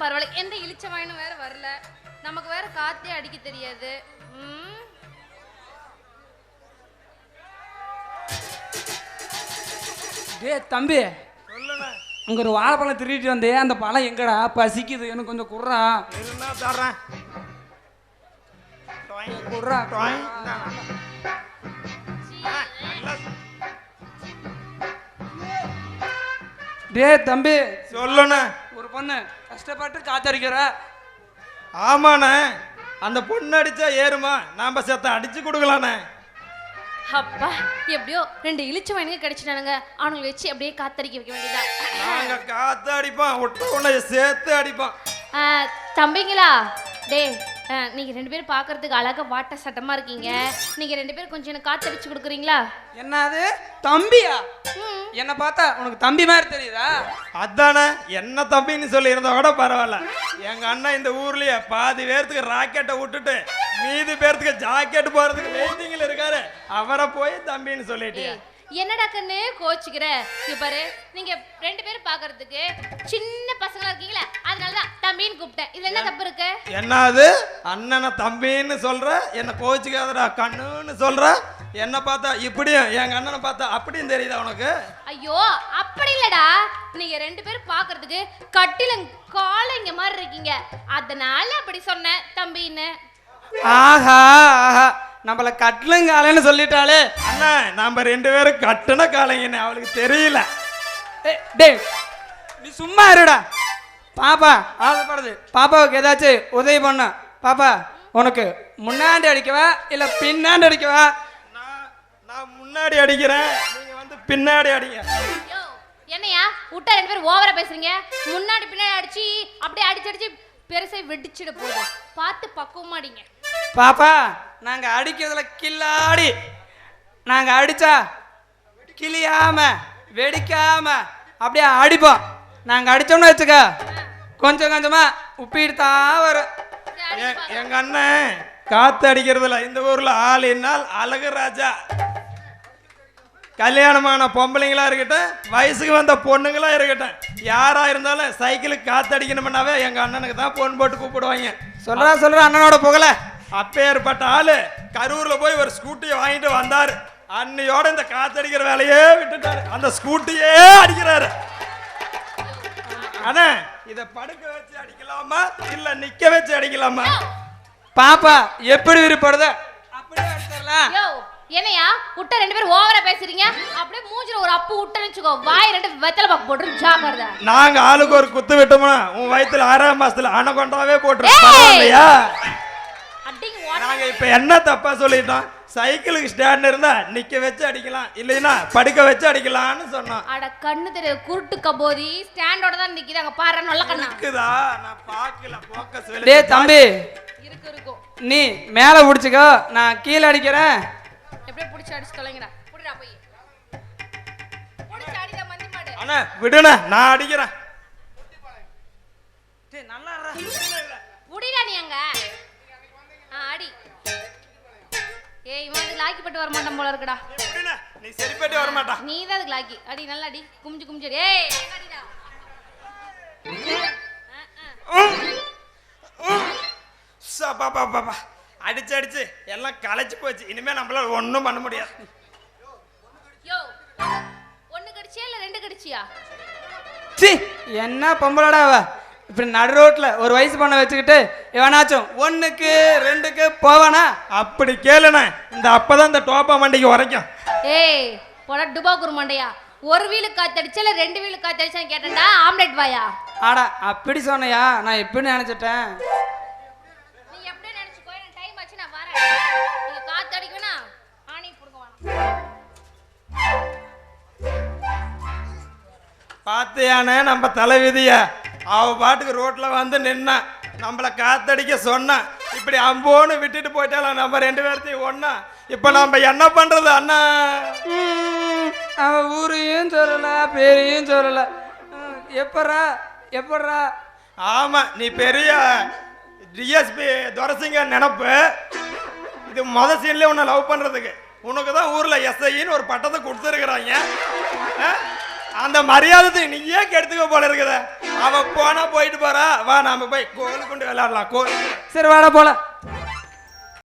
பரவாயில்ல. எந்த இழிச்ச வாயினும் வேற வரல. நமக்கு வேற காத்தே அடிக்க தெரியாது. டேய் தம்பி. சொல்லுண்ணே அங்க ஒரு வாழைப்பழம் திருடிட்டு வந்தே அந்த பழம் எங்கடா? பசிக்குது. எனக்கு கொஞ்சம் குர்றா தர்றேன். குர்றா. டேய் தம்பி. சொல்லுண்ணே. ஒரு பொண்ணு கஷ்டப்பட்டு காத்தடிக்கிற? ஆமாண்ணே. அந்த பொண்ணு அடிச்சா ஏறுமா நாம செத்த அடிச்சு கொடுக்கலாண்ணே. அப்பா எப்படியோ ரெண்டு இழிச்ச வாயினுங்க கிடைச்சிட்டானுங்க. அவனுங்களை வச்சு அப்படியே காத்தடிக்க வைக்க வேண்டியதா நாங்க காத்து அடிப்போம் விட்ட உடனே சேர்த்து அடிப்போம். தம்பிங்களா? டேய் ஆ, நீங்க ரெண்டு பேரும் பார்க்கறதுக்கு அழகா வாட்ட சட்டமா இருக்கீங்க. நீங்க ரெண்டு பேரும் கொஞ்சம் எனக்கு காத்தடிச்சு கொடுக்குறீங்களா? என்னது? தம்பியா? ம். என்ன பார்த்தா உனக்கு தம்பி மாதிரி தெரியுதா? அதானே என்ன தம்பின்னு சொல்லி இருந்தா கூட பரவாயில்ல. எங்க அண்ணன் இந்த ஊர்லயே பாதி பேர்த்துக்கு ராக்கெட்டை விட்டுட்டு மீதி பேர்த்துக்கு ஜாக்கெட் போறதுக்கு வெயிட்டிங்ல இருக்காரு. அவரை போய் தம்பின்னு சொல்லிட்டியா? ஏய், என்னடா கண்ணு கோச்சுக்கிற? இங்க பாரு நீங்க ரெண்டு பேரும் பார்க்கறதுக்கு சின்ன பசங்களா இருக்கீங்களா? அதனால தான் தம்பின்னு கூப்பிட்டேன். இதுல என்ன தப்பு இருக்கு? என்னது? அண்ணனை தம்பின்னு சொல்ற? என்ன கோச்சுக்காதடா கண்ணுன்னு சொல்ற? என்ன பார்த்தா இப்படியும் எங்க அண்ணனை பார்த்தா அப்படியும் தெரியுதா உனக்கு? ஐயோ அப்படி இல்லடா. நீங்க ரெண்டு பேரும் பார்க்கறதுக்கு கட்டில காலைங்க மாதிரி இருக்கீங்க. அதனால அப்படி சொன்னேன் தம்பின்னு. ஆஹா ஆஹா. நம்மள கட்லுங்காலன்னு சொல்லிட்டாலே அண்ணா நம்ம ரெண்டு பேரும் கட்டுன காலைங்கன்னு அவளுக்கு தெரியல. டேய் நீ சும்மா இருடா. பாப்பா ஆசைப்படுது. பாப்பாவுக்கு ஏதாச்சும் உதவி பண்ண. பாப்பா உனக்கு முன்னாடி அடிக்கவா இல்ல பின்னாடி அடிக்கவா? நான் நான் முன்னாடி அடிக்கிறேன் நீங்க வந்து பின்னாடி அடிங்க. என்னையா? விட்டா ரெண்டு பேரும் ஓவரா பேசுறீங்க? முன்னாடி பின்னாடி அடிச்சு அப்படியே அடிச்சு அடிச்சு பெருசை வெடிச்சிட போகுது. பார்த்து பக்குவமா அடிங்க. பாப்பா நாங்க அடிக்கிறதுல கில்லாடி. நாங்க அடிச்சா கிளியாம வெடிக்காம அப்படியே அடிப்போம். நாங்க அடிச்சோம்னு வச்சுக்க. கொஞ்சம் கொஞ்சமா உப்பிட்டு வரும் எங்க அண்ணன் காத்து அடிக்கிறதுல இந்த ஊர்ல ஆள் என்னால் அழகு ராஜா. கல்யாணமான பொம்பளைங்களா இருக்கட்டும் வயசுக்கு வந்த பொண்ணுங்களா இருக்கட்டும் யாரா இருந்தாலும் சைக்கிளுக்கு காத்து அடிக்கணும்னாவே எங்க அண்ணனுக்கு தான் பொண்ணு போட்டு கூப்பிடுவாங்க. சொல்றா சொல்றா அண்ணனோட புகழ. அப்பேற்பட்ட ஆளு கரூர்ல போய் ஒரு ஸ்கூட்டியை வாங்கிட்டு வந்தாரு. அன்னையோட இந்த காத்தடிக்கிற வேலையே விட்டுட்டாரு. அந்த ஸ்கூட்டியே அடிக்கிறாரு. அண்ணா இத படுக்க வச்சு அடிக்கலாமா? இல்ல நிக்க வச்சு அடிக்கலாமா? பாப்பா எப்படி விருப்படுதோ அப்படியே அடிச்சிடலாம் என்னையா? விட்டா ரெண்டு பேரும் ஓவரா பேசுறீங்க. அப்படியே மூஞ்சில ஒரு அப்பு விட்டேன்னு வச்சுக்கோ. வாய் ரெண்டு வெத்தலை பாக்கு போட்டு ஜாக்கிரதை. நாங்க ஆளுக்கு ஒரு குத்து விட்டோம்னா உன் வயித்துல ஆறாம் மாசத்துல அணகொண்டாவே போட்டுரு ஏய்! நாங்க இப்ப என்ன தப்பா சொல்லிட்டோம்? சைக்கிளுக்கு ஸ்டாண்ட் இருந்தா நிக்க வச்சு அடிக்கலாம். இல்லைன்னா படுக்க வச்சு அடிக்கலாம்னு சொன்னோம். அட கண்ணு தெரிய குருட்டு கபோதி. ஸ்டாண்டோட தான் நிக்குது. அங்க பாரு நல்ல கண்ணா. இருக்குதா? நான் பார்க்கல போக்கஸ் டேய் தம்பி. இருக்கு இருக்கும் நீ மேல பிடிச்சிக்கோ. நான் கீழே அடிக்கிறேன். எப்படியே புடிச்சு அடிச்சு தொலைங்கடா. புடிடா போய். புடிச்சு அடிடா மந்தி மாடு. அண்ணா விடுண்ணே நான் அடிக்கிறேன். ஏய் இவன் அதுக்கு லாக்கி பட்டு வர மாட்டான் போல இருக்குடா. நீ சரிப்பட்டு வர மாட்டா நீ தான் அதுக்கு லாக்கி. அடி நல்லா அடி. குமிஞ்சு குமிஞ்சு அடி. ஏய் அடிடா பாப்பா பா அடிச்சு அடிச்சு. எல்லாம் களைச்சு போச்சு. இனிமே நம்மளால ஒண்ணும் பண்ண முடியாது. யோ ஒண்ணு கடிச்சியா இல்ல ரெண்டு கடிச்சியா? என்ன பொம்பளடா அவ? இப்படி நடு ரோட்ல ஒரு வயசு பண்ண வச்சுக்கிட்டு எவனாச்சும் ஒண்ணுக்கு ரெண்டுக்கு போவானா? அப்படி கேளுண்ணே. இந்த அப்பதான் இந்த டோப்பா மண்டிக்கு உரைக்கும். ஏய் போடா டுபா குருமண்டையா ஒரு வீலுக்கு காத்தடிச்சா இல்ல ரெண்டு வீலுக்கு காத்தடிச்சான்னு கேட்டேன்டா ஆம்லெட் வாயா? ஆடா அப்படி சொன்னையா நான் எப்படி நினைச்சிட்டேன். நீ எப்படி நினைச்சுக்கோ எனக்கு டைம் ஆச்சு நான் வரேன். நீங்க காத்து அடிக்கணும் ஆணி புடுங்க வேணாம் பார்த்தியானே நம்ம தலைவிதிய. அவ பாட்டுக்கு ரோட்ல வந்து நின்னா நம்மள காத்தடிக்க சொன்னா இப்படி அம்போன்னு விட்டுட்டு போயிட்டாலும் நம்ம ரெண்டு பேர்த்தையும் ஒண்ணா இப்ப நம்ம என்ன பண்றது அண்ணா? அவன் ஊரையும் சொல்லல பேரையும் சொல்லல. ம், எப்பட்றா எப்பட்றா ஆமா நீ பெரிய டிஎஸ்பி துரசிங்க நினப்பு. இது மொத சீன்ல உன்னை லவ் பண்றதுக்கு. உனக்கு தான் ஊர்ல எஸ்ஐன்னு ஒரு பட்டத்தை கொடுத்துருக்குறாங்க. அந்த மரியாதை நீயே கெடுத்துக்க போல இருக்குத. அவ போனா போயிட்டு போறா. வா நாம போய் கோலு கொண்டு விளையாடலாம். கோல் சரி வாடா போல